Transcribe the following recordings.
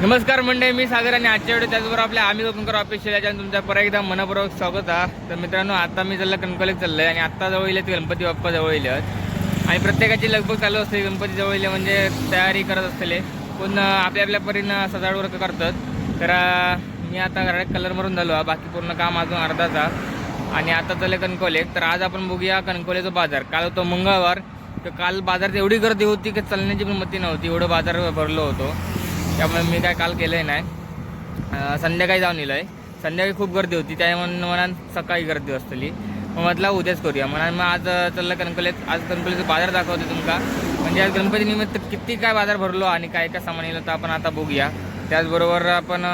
नमस्कार मंडळी मी सागर आणि आजच्या वेळेस त्याचबरोबर आपल्या आम्ही ओपनकर ऑफिशियल याच्या तुमच्या परत एकदा मनपूर्वक स्वागत आहे तर मित्रांनो आता मी चाललं कणकोलीत चाललंय आणि आता जवळ येईल गणपती बाप्पा जवळ येईल. आणि प्रत्येकाची लगभग चालू असते गणपती जवळ येईल म्हणजे तयारी करत असलेले कोण आपल्या आपल्या परीनं सजावट वर्क करतात. तर मी आता घरात कलर मारून झालो आहे बाकी पूर्ण काम अजून अर्धाचा. आणि आता चाललं कणकोले तर आज आपण बघूया कणकोलेचा बाजार. काल होतो मंगळवार. तर काल बाजारात एवढी गर्दी होती की चालण्याची पण मती नव्हती. एवढं बाजार भरलो होतो. त्यामुळे मी काय काल केलं नाही. संध्याकाळी जाऊन येलो आहे संध्याकाळी खूप गर्दी होती. त्यामुळे मनात सकाळी गर्दी असतली मग म्हटलं उद्याच करूया. म्हणा मग आज चाललं कणकोलीत आज कणकोलीचा बाजार दाखवतो तुमका. म्हणजे आज गणपती निमित्त किती काय बाजार भरलो आणि काय काय सामान येलं तर आपण आता बघूया. त्याचबरोबर आपण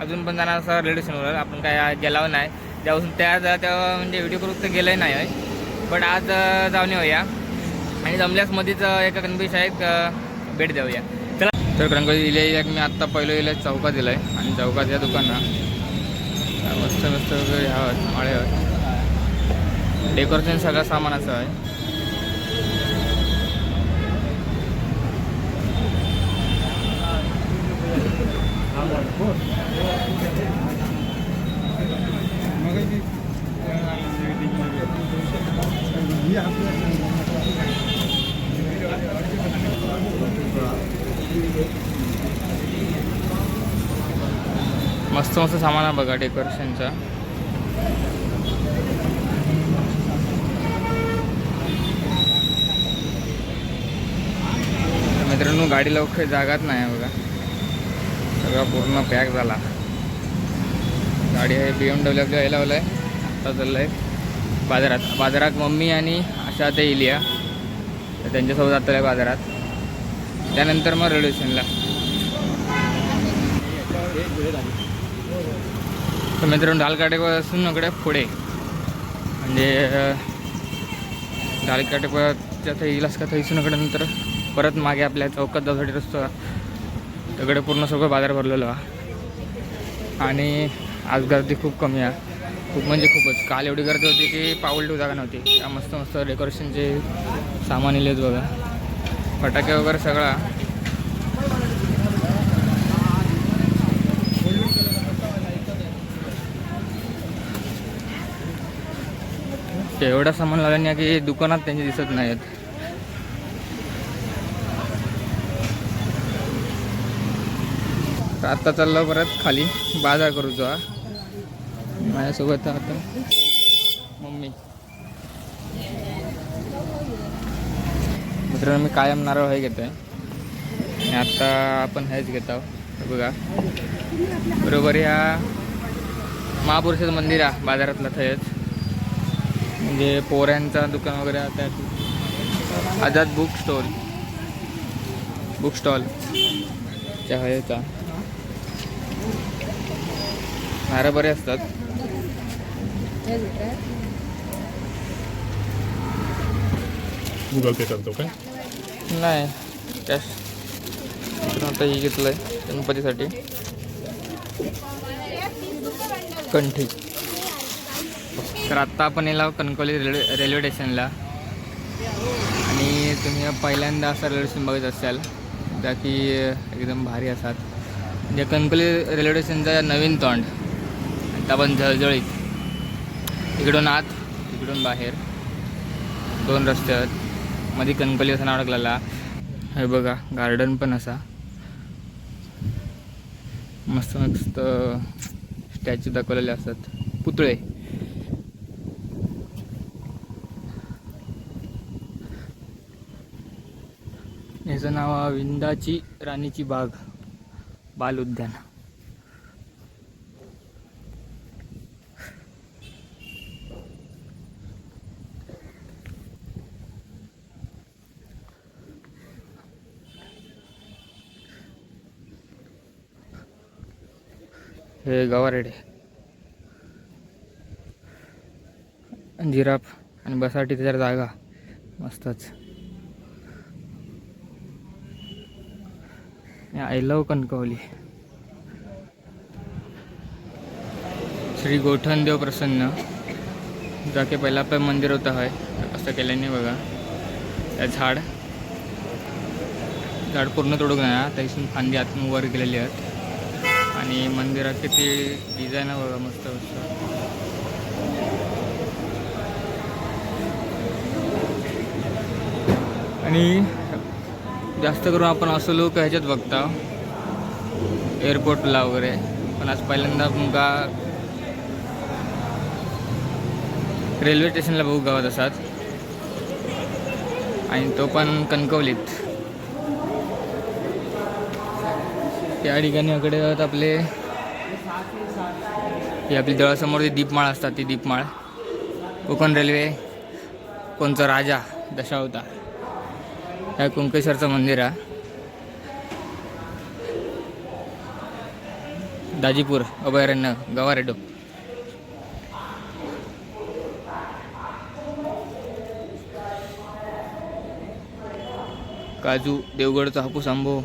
अजून पण जाणार असं रेल्वे स्टेशनवर आपण काय गेलाव नाही. त्यापासून त्या त्या- तेव्हा म्हणजे व्हिडिओ करू तर गेलं नाही आहे बट आज जाऊन येऊया. आणि जमल्यास मध्येच एका गणपती शाळेत भेट देऊया. तर रंगोली दिले मी आत्ता पहिलं गेलं चौकात दिला आहे आणि चौकात या दुकानात मस्त मस्त वगैरे हवं माळे हवं डेकोरेशन सगळ्या सामानाचं असं आहे मस्त मस्त सामान आहे बघा डेकोरेशनचा. मित्रांनो गाडी लवकर जागाच नाही आहे बघा. सगळा पूर्ण पॅक झाला. गाडी आहे बी एम डब्ल्यू आपल्या लावलं आहे आता चाललं आहे बाजारात. बाजारात मम्मी आणि आशा ते इलिया. तर त्यांच्यासोबत जातो आहे बाजारात. त्यानंतर मग रेल्वे स्टेशनला. तर मित्रांनो डालकाटेपासून इकडे पुढे. म्हणजे डालकाटेपाच्या थैलास का थैसून इकडे नंतर परत मागे आपल्या चौकात जाऊसाठी रस्ता. तिकडे पूर्ण सगळं बाजार भरलेलो. आणि आज गर्दी खूप कमी आहे. खूप म्हणजे खूपच. काल एवढी गर्दी होती की पाऊल ठेवू जागा नव्हती. त्या मस्त मस्त डेकोरेशनचे सामान इलेत बघा. फटाके वगैरे सगळा. ते एवढा सामान लागला की दुकानात त्यांचे दिसत नाहीत. तर आत्ता चाललो परत खाली बाजार करूचो हा. माझ्यासोबत आता मम्मी. मित्रांनो मी कायम नारळ हे घेतो आहे आणि आत्ता आपण हेच घेत आहोत. हे बघा. बरोबर ह्या महापुरुषाचं मंदिर आहे बाजारातलं थंयच म्हणजे पोऱ्यांचा दुकान वगैरे त्यात Azad book stall. Book stall. ह्याचा नारळ बरे असतात. गुगल पे करतो काय? नाही. कॅश आता हे घेतलं आहे गणपतीसाठी. कंठी. तर आत्ता आपण येलो कणकवली रेल्वे रेल्वे स्टेशनला. आणि तुम्ही पहिल्यांदा असा रेल्वे स्टेशन बघत असाल त्या की एकदम भारी असतात. म्हणजे कणकवली रेल्वे स्टेशनचा नवीन तोंड. आता आपण झळझळीत इकडून आत इकडून बाहेर दोन रस्ते आहेत. मध्ये कणकवली असं नाव लागला हे बघा गार्डन पण असा. मस्त मस्त स्टॅच्यू दाखवलेले असतात. पुतळे. याचं नाव आहे विंदाची राणीची बाग. बाल उद्यान हे गवारेडे. जिराफ आणि बसासाठी त्याच्या जागा. मस्तच. I love Kankavli. Shri Gothan Dev प्रसन्न. जाके पहिला पण मंदिर होतं आहे असं केल्याने बघा. त्या झाड. झाड पूर्ण तोडून नाही आता फांदी आतून वर गेलेली आहेत. आणि मंदिरात किती डिझाईन आहे बघा मस्त मस्त. आणि जास्त करून आपण असं लोक ह्याच्यात बघता. एअरपोर्टला वगैरे. पण आज पहिल्यांदा तुमका रेल्वे स्टेशनला बघू गावात असतात आणि तो पण कणकवलीत. त्या ठिकाणी इकडे आपले. ही आपली दळासमोर जी दीपमाळ असतात ती दीपमाळ. कोकण रेल्वे कोणचा राजा दशावतार. ह्या कुंकेश्वरचं मंदिर आहे दाजीपूर अभयारण्य गवारेडो. काजू देवगडचा हापूस आंबो.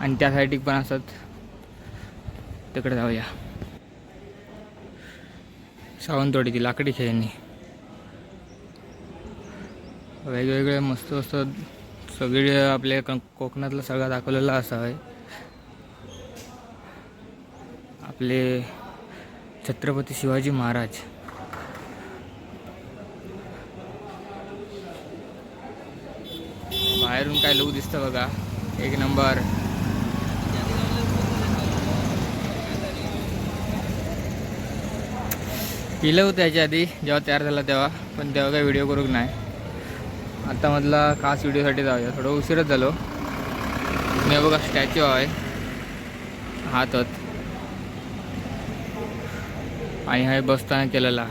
आणि त्या साईडिक पण असत तिकडे जाऊया. सावंतवाडीची लाकडी खेळणी. वेगवेगळे मस्त मस्त सगळे आपल्या क- कोकणातला सगळं दाखवलेला असावं आहे. आपले छत्रपती शिवाजी महाराज. बाहेरून काय लोक दिसतं बघा. एक नंबर. पिलं होतं याच्या आधी जेव्हा तयार झाला तेव्हा पण तेव्हा काही व्हिडिओ करूक नाही. आता मधला खास व्हिडिओसाठी जाऊया. थोडं उशीरच झालो. मी बघा स्टॅच्यू आहे. हातात. आणि हा बसताना केलेला.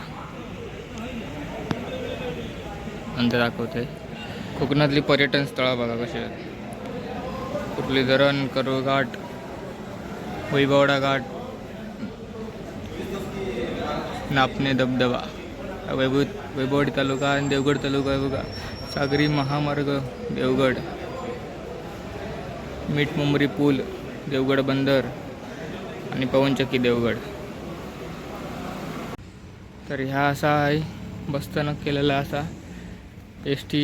नंतर दाखवते कोकणातली पर्यटन स्थळं बघा कशी आहेत. कुठली धरण करू घाट वैभवडा घाट नापणे धबधबा. वैभव वैभवडी तालुका आणि देवगड तालुका आहे बघा. सागरी महामार्ग देवगड. मीठ मुंबरी पूल देवगड बंदर आणि पवनचक्की देवगड. तर ह्या असा आहे बसस्थानक केलेला असा. एस टी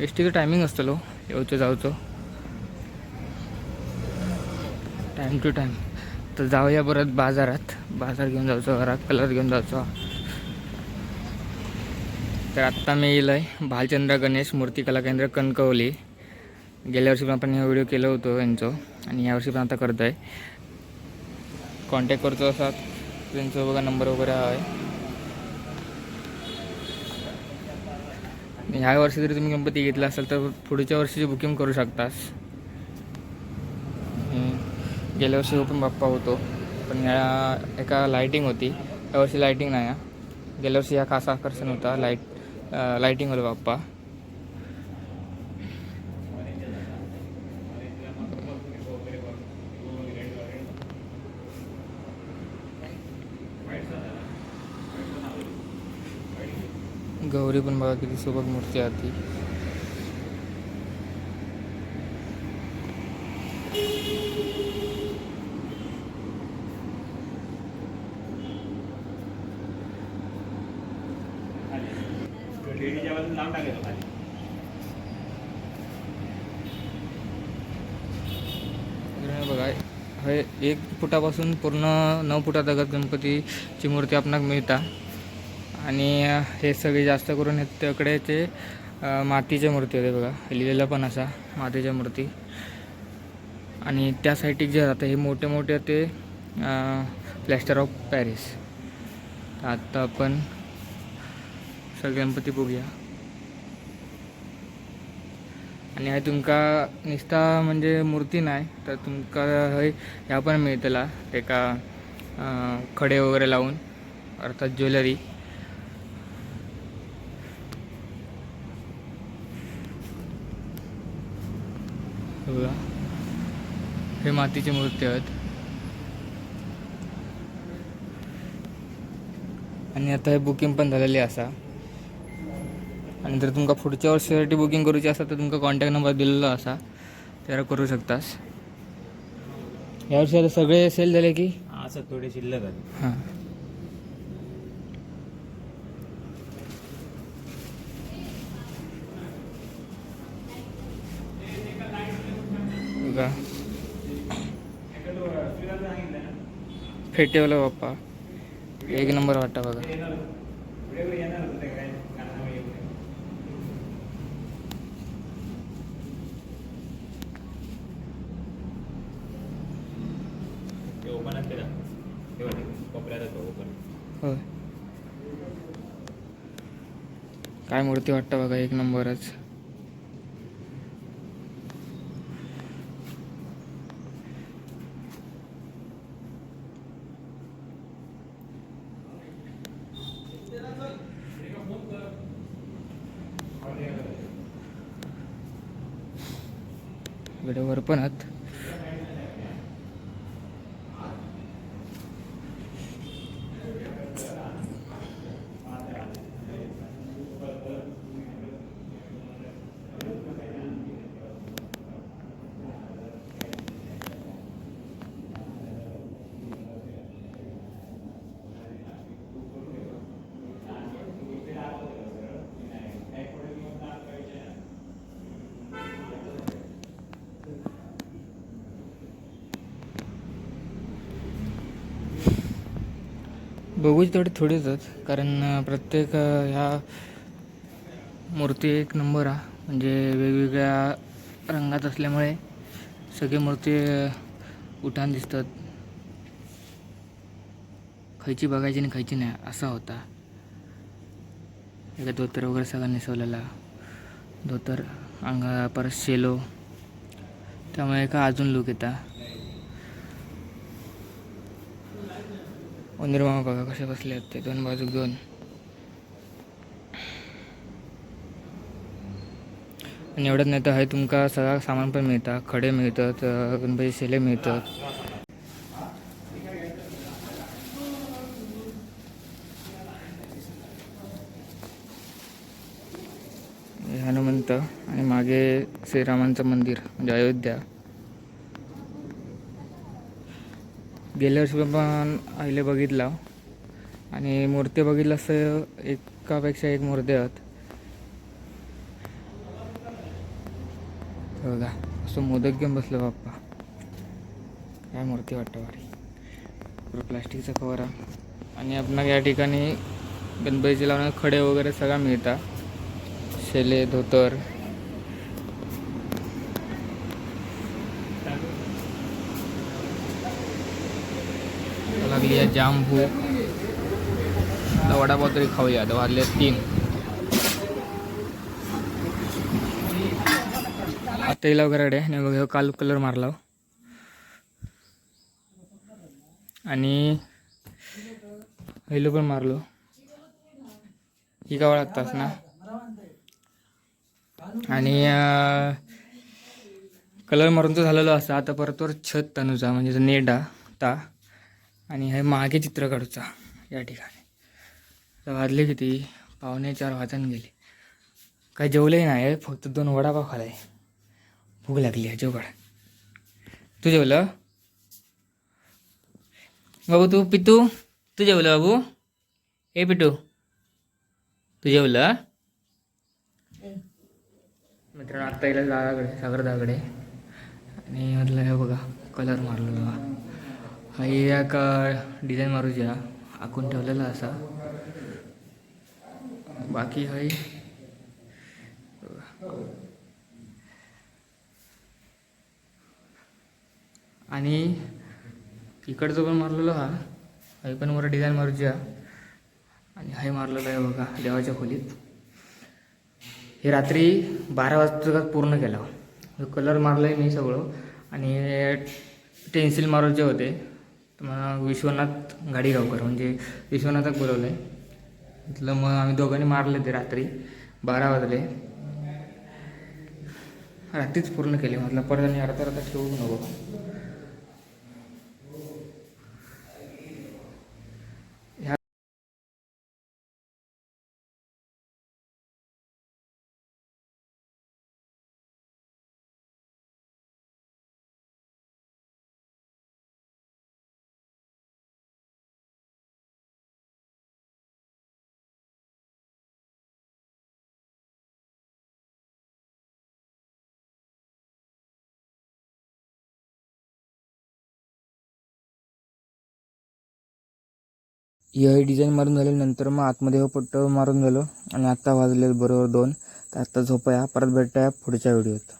एस टीचं टायमिंग असतलो येऊचं जाऊचं. टाईम टू टाईम तर जाऊया परत बाजारात. बाजार घेऊन जायचो घरात कलर घेऊन जायचो तर आत्ता मी येईल आहे भालचंद्र गणेश मूर्ती कला केंद्र कणकवली. गेल्या वर्षी पण आपण हे व्हिडिओ केलं होतं यांचं आणि यावर्षी पण आता करतो आहे कॉन्टॅक्ट करतो असा त्यांचं बघा नंबर वगैरे हा आहे ह्या वर्षी जरी तुम्ही गणपती घेतला असाल तर पुढच्या वर्षीची बुकिंग करू शकतास. गेल्या वर्षी पण बाप्पा होतो. पण ह्या एका लायटिंग होती. यावर्षी लायटिंग नाही गेल्या वर्षी हा खास आकर्षण होता लाइट लाईटिंग होतं बाप्पा गौरी पण बघा किती सोबत मूर्ती काढून लांब टाकायचं खाली. बघा हे एक फुटापासून पूर्ण नऊ फुटातगत गणपतीची मूर्ती आपणाक मिळता. आणि हे सगळे जास्त करून हे तिकडेचे मातीच्या मूर्ती होते बघा. लिहिलेलं पण असा मातीच्या मूर्ती. आणि त्या साईडीक जे राहतं हे मोठे मोठे ते प्लॅस्टर ऑफ पॅरिस आता आपण सगळे गणपती बघूया. आणि हे तुमका निस्ता म्हणजे मूर्ती नाही तर तुमका हे ह्या पण मिळतला. एका खडे वगैरे लावून अर्थात ज्वेलरी. हे बघा. हे मातीचे मूर्ती आहेत. आणि आता हे बुकिंग पण झालेली असा. आणि जर तुमका पुढच्या वर्षासाठी बुकिंग करूची असेल तर तुमका कॉन्टॅक्ट नंबर दिलेलो असा. त्याला करू शकतास. या वर्षी आता सगळे सेल झाले की? असं थोडे शिल्लक आहेत. हां. बघा. फेटेवाला बाप्पा. एक नंबर वाटा बघा. काय मूर्ती वाटतं बघा एक नंबरच. इकडे पण आहात बघूच तेवढे थोडेच आहेत कारण प्रत्येक ह्या मूर्ती एक नंबर हा. म्हणजे वेगवेगळ्या रंगात असल्यामुळे सगळे मूर्ती उठान दिसतात. खायची बघायची आणि खायची नाही असा होता. एका धोतर वगैरे सगळा नेसवलेला. धोतर अंगा परत शेलो. त्यामुळे एका अजून लुक येता. मामा बघा कसे बसले आहेत ते? दोन बाजूक दोन. आणि एवढंच नाही तर हे तुमका सगळं सामान पण मिळतं खडे मिळतात गणपती शेले मिळतात. हनुमंत आणि मागे श्रीरामांचं मंदिर म्हणजे अयोध्या. गेल्या वर्षी पण आईले बघितला. आणि मूर्ती बघितलं असं एकापेक्षा एक मूर्ती आहेत. बघा असं मोदक घेऊन बसलं बाप्पा. काय मूर्ती वाटतं भारी. प्लास्टिकचा कवर आणि आपण या ठिकाणी गणपतीचे लावणारे खडे वगैरे सगळा मिळतात. शेले धोतर लागली आहे जाम भूक आता वडापाव तरी खाऊया. आता वाजले तीन. आता येईल वगैरे आणि बघा काल कलर मारला हो. आणि हैलो पण मारलो. ही का लागतास ना. आणि कलर मारून तर झालेलो असा. आता परतवर छत तनुजा म्हणजे जो नेडा ता. आणि हे मागे चित्र काढूचा या ठिकाणी. वाजले किती? पावणे चार वाजून गेले. काय जेवलंही नाही? फक्त दोन वडापाव खालाय भूक लागली आहे जेवढ तू जेवलं? बाबू तू पितू? तू जेवलं बाबू? ए पिटू तू जेवलं? मित्रांनो आत्ता येईल दादाकडे सागर दादाकडे. आणि म्हटलं हे बघा कलर मारलो बघा हे एक डिझाईन मारूच्या आखून ठेवलेला असा. बाकी हाय आणि इकडचं पण मारलेलो हा. हाय पण वर डिझाईन मारूच्या आणि हाय मारलेलं आहे बघा देवाच्या खोलीत. हे रात्री बारा वाजता पूर्ण केलं. कलर मारलं आहे मी सगळं. आणि टेन्सिल मारूचे होते. मग विश्वनाथ गाडीगावकर म्हणजे विश्वनाथाक बोलवलं आहे म्हटलं मग आम्ही दोघांनी मारले ते रात्री बारा वाजले. रात्रीच पूर्ण केले म्हटलं परत आणि अर्धा अर्धा ठेवू नको. ही डिझाईन मारून झाल्यानंतर मग आतमध्ये हो पट्ट मारून झालो आणि आत्ता वाजले बरोबर दोन. तर आत्ता झोपाया परत भेटूया पुढच्या व्हिडिओत.